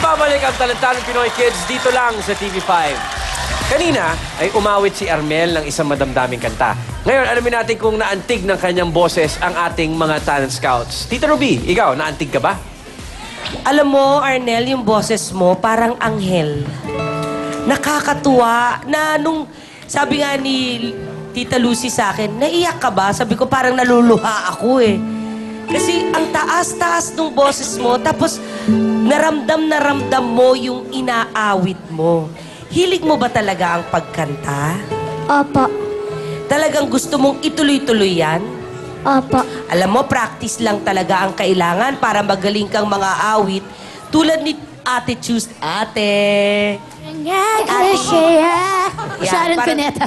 Nagbabalik ang talentadong Pinoy Kids dito lang sa TV5. Kanina ay umawit si Armel ng isang madamdaming kanta. Ngayon, alamin natin kung naantig ng kanyang boses ang ating mga talent scouts. Tita Ruby, ikaw, naantig ka ba? Alam mo, Arnel, yung boses mo parang anghel. Nakakatuwa na nung sabi nga ni Tita Lucy sa akin, naiyak ka ba? Sabi ko parang naluluha ako eh. Kasi ang taas-taas ng boses mo, tapos naramdam na ramdam mo yung inaawit mo. Hilig mo ba talaga ang pagkanta? Opo. Talagang gusto mong ituloy-tuloy yan? Opo. Alam mo, practice lang talaga ang kailangan para magaling kang mga awit. Tulad ni Ate Chus. Ate! Yan, Sharon parang- Cuneta.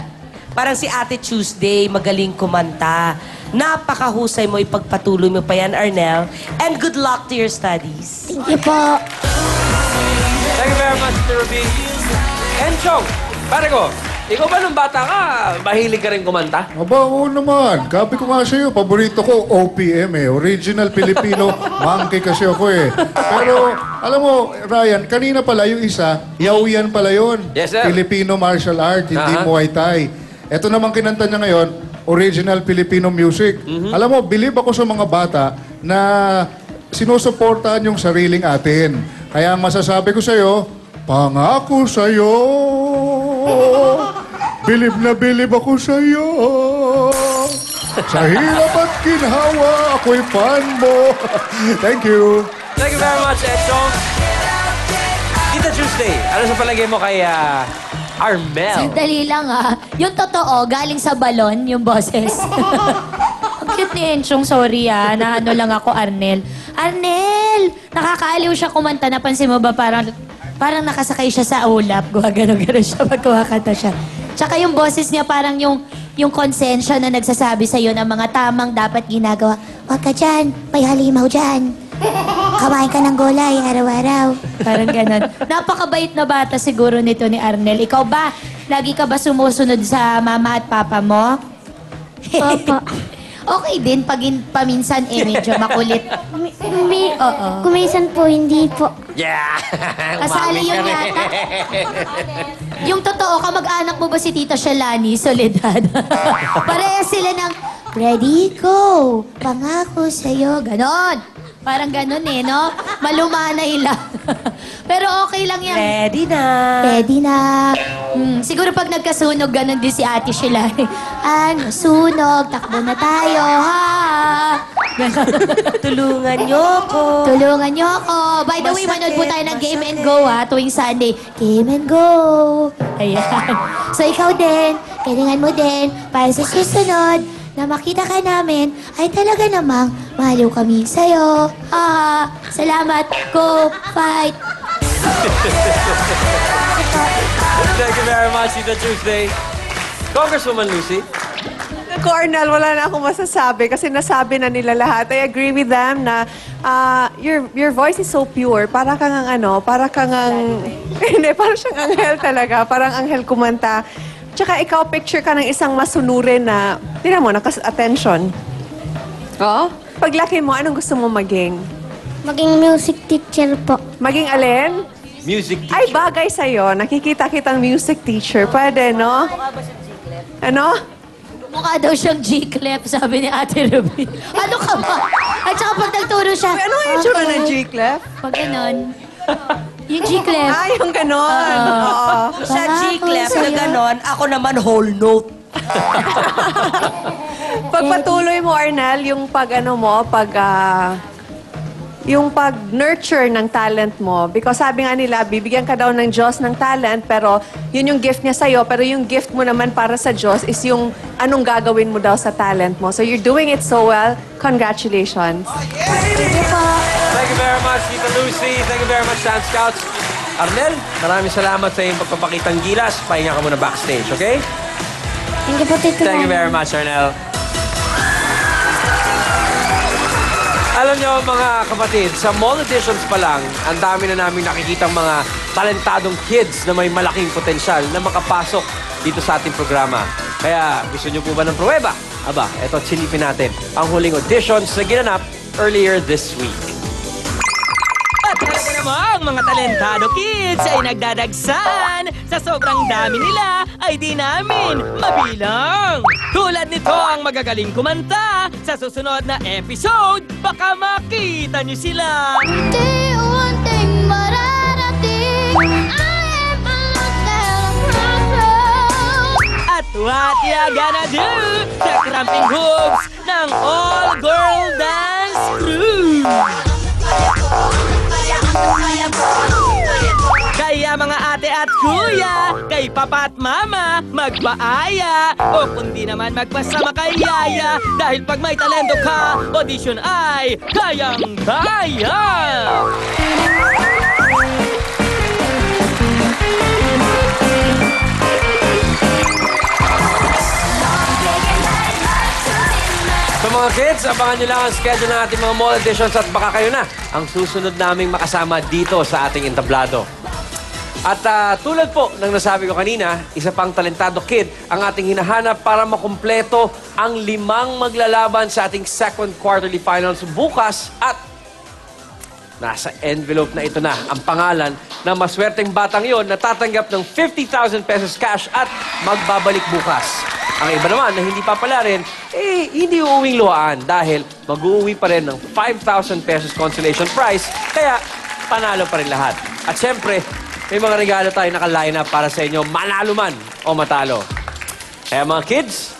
Parang si Ate Tuesday, magaling kumanta. Napakahusay mo, ipagpatuloy mo pa yan, Arnel. And good luck to your studies. Thank you po. Thank you very much, Tita Ruby. And Chong, pare ko, ikaw ba nung bata ka, mahilig ka rin kumanta? Aba, oo naman. Gabi ko nga sa'yo, paborito ko OPM eh. Original Filipino monkey kasi ako eh. Pero, alam mo, Ryan, kanina pala yung isa, yawian pala yun. Yes, sir. Filipino martial art, hindi Aha. Muay Thai. Ito naman kinanta niya ngayon, original Filipino music. Mhm. Alam mo, believe ako sa mga bata na sinusuportahan yung sariling atin. Kaya ang masasabi ko sa'yo, pangako sa'yo. Bilib na bilib ako sa'yo. Sa hirap at kinhawa, ako'y fan mo. Thank you. Thank you very much, Ed Chong. Tita Tuesday, ano sa palagay mo kay ah, Armel? Sandali lang ah. Yung totoo, galing sa balon, yung boses. Ang cute ni Enchong, sorry ah. Na ano lang ako, Arnel. Arnel! Nakakaaliw siya kumanta. Napansin mo ba parang, parang nakasakay siya sa ulap. Gumagano-gano siya pag kumakanta siya. Tsaka yung boses niya parang yung yung konsensya na nagsasabi sa'yo ng mga tamang dapat ginagawa. Huwag ka dyan, may halimaw dyan. Kamain ka ng gulay araw-araw. Parang ganon. Napakabait na bata siguro nito ni Arnel. Ikaw ba, lagi ka ba sumusunod sa mama at papa mo? Opo. okay din pag in, paminsan eh medyo makulit. May, Oo. kumisan po, hindi po. Yeah! Kasali ka yun rin. yata. Yung totoo, kamag-anak mo ba si Tita Shalani, Soledad? Pareha sila ng, Ready, go! Pangako sa'yo. Ganon. Parang ganon eh, no? Malumanay lang. Pero okay lang yan. Ready na. Ready na. Hmm, siguro pag nagkasunog, ganun din si Ate Shalani. Ano, sunog, takbo na tayo, ha? Tulungan niyo ko. Tulungan niyo ako. By the way, manood po tayo ng Game and Go ha, tuwing Sunday. Game and Go. Ayan. So ikaw din, kailangan mo din, para sa susunod, na makita ka namin, ay talaga namang mahalo kami sa'yo. Ha, salamat. Go, fight. Thank you very much, Tita Tuesday. Congresswoman Lucy. Ko, Arnel, wala na akong masasabi kasi nasabi na nila lahat. I agree with them na ah, your your voice is so pure. Para kang ang ano, para kang ang... Hindi, parang siyang anghel talaga. Parang anghel kumanta. Tsaka ikaw, picture ka ng isang masunurin na, tira mo, nakas-attention. Oo? Paglaki mo, anong gusto mo maging? Maging music teacher po. Maging alin? Music teacher. Ay, bagay sa'yo. Nakikita kitang music teacher. Pwede, no? Ano? Mukha daw siyang G-Clef, sabi ni Ate Ruby. Ano ka ba? At saka pag nagturo siya, Ano yung itsura ng G-Clef? Pag ganon. Yung G-Clef. Ah, yung ganon. Oo. Sa Pangako G-Clef na ganon, ako naman whole note. Pagpatuloy mo, Arnel, yung pag ano mo, pag... ah, yung pag-nurture ng talent mo. Because sabi nga nila, bibigyan ka daw ng Diyos ng talent, pero yun yung gift niya sa'yo. Pero yung gift mo naman para sa Diyos is yung anong gagawin mo daw sa talent mo. So you're doing it so well. Congratulations. Thank you very much, Tita Lucy. Thank you very much, Dance Scouts. Arnel, maraming salamat sa iyong pagpapakitang gilas. Pahinga ka muna backstage, okay? Thank you po, Tito Thank you very much, Arnel. Alam niyo, mga kapatid, sa mall editions pa lang, ang dami na namin nakikitang mga talentadong kids na may malaking potensyal na makapasok dito sa ating programa. Kaya gusto niyo po ba ng pruweba? Aba, eto, silipin natin ang huling auditions na ginanap earlier this week. Habang mga talentado kids ay nagdadagsan, sa sobrang dami nila ay di namin mabilang. Tulad nito ang magagaling kumanta, sa susunod na episode, baka makita niyo sila. Unti-unting mararating I am a little At what you gonna do? The cramping hooves ng all-girl dance crew! Kaya mga ate at kuya, kay papa at mama, magpaaya. O kundi naman magpasama kay yaya. Dahil pag may talento ka, audition ay kayang-kaya! Mga kids, abangan nyo lang ang schedule ng ating mga mall editions at baka kayo na ang susunod naming makasama dito sa ating entablado. At ah, tulad po ng nasabi ko kanina, isa pang talentado kid ang ating hinahanap para makumpleto ang limang maglalaban sa ating second quarterly finals bukas at Nasa envelope na ito na ang pangalan ng maswerteng batang yon na tatanggap ng 50,000 pesos cash at magbabalik bukas. Ang iba naman na hindi papala rin, eh, hindi uuwing luhaan dahil mag-uuwi pa rin ng 5,000 pesos consolation prize, kaya panalo pa rin lahat. At syempre, may mga regalo tayo nakaline up para sa inyo, manalo man o matalo. Kaya mga kids,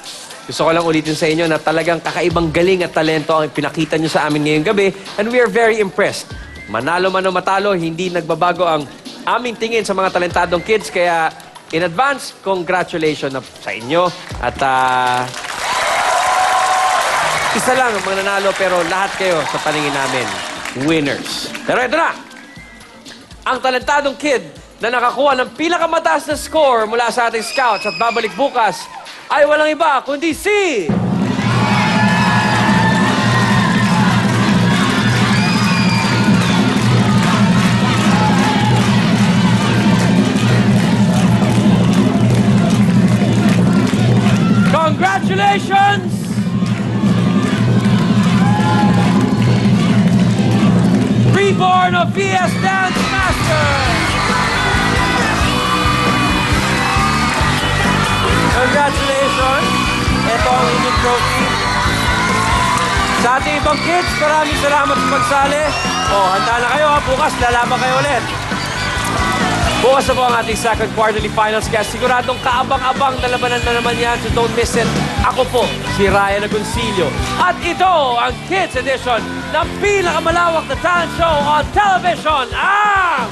gusto ko lang ulitin sa inyo na talagang kakaibang galing at talento ang pinakita nyo sa amin ngayong gabi and we are very impressed. Manalo man o matalo, hindi nagbabago ang aming tingin sa mga talentadong kids. Kaya in advance, congratulations sa inyo. At ah, isa lang ang mananalo pero lahat kayo sa paningin namin, winners. Pero ito na, ang talentadong kid na nakakuha ng pinakamataas na score mula sa ating scouts at babalik bukas ay walang iba kundi si... Congratulations! Reborn of VS Dance Master! Congratulations! Ito ang inyong trophy. Sa ating ibang kids, maraming salamat sa pagsali. O, handa na kayo ha. Bukas, lalaban kayo ulit. Bukas na po ang ating second quarterly finals kaya siguradong kaabang-abang na labanan na naman yan so don't miss it. Ako po, si Ryan Agoncillo. At ito ang Kids Edition ng pinakamalawak na talent show on television, ang